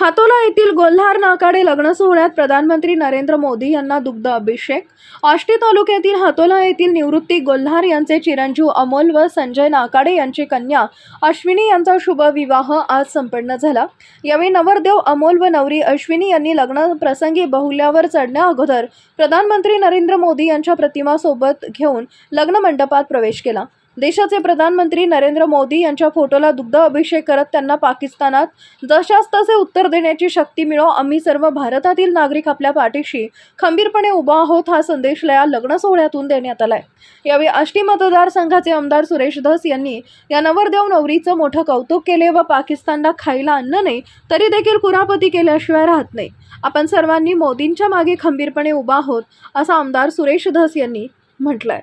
हातोला येथील गोल्हार नाकाडे लग्न सोहळ्यात प्रधानमंत्री नरेंद्र मोदी यांना दुग्ध अभिषेक. आष्टी तालुक्यातील हातोला येथील निवृत्ती गोल्हार यांचे चिरंजीव अमोल व संजय नाकाडे यांची कन्या अश्विनी यांचा शुभ विवाह आज संपन्न झाला. यावेळी नवरदेव अमोल व नवरी अश्विनी यांनी लग्न प्रसंगी बहुल्यावर चढण्या अगोदर प्रधानमंत्री नरेंद्र मोदी यांच्या प्रतिमासोबत घेऊन लग्न मंडपात प्रवेश केला. देशाचे प्रधानमंत्री नरेंद्र मोदी यांच्या फोटोला दुग्ध अभिषेक करत त्यांना पाकिस्तानात जशास तसे उत्तर देण्याची शक्ती मिळो आम्ही सर्व भारतातील नागरिक आपल्या पाठीशी खंबीरपणे उभा आहोत हा संदेश या लग्न सोहळ्यातून देण्यात आलाय. यावेळी आष्टी मतदारसंघाचे आमदार सुरेश धस यांनी या नवरदेव नवरीचं मोठं कौतुक केले व पाकिस्तानला खायला अन्न नाही तरी देखील कुरापती केल्याशिवाय राहत नाही. आपण सर्वांनी मोदींच्या मागे खंबीरपणे उभा आहोत असा आमदार सुरेश धस यांनी म्हटलंय.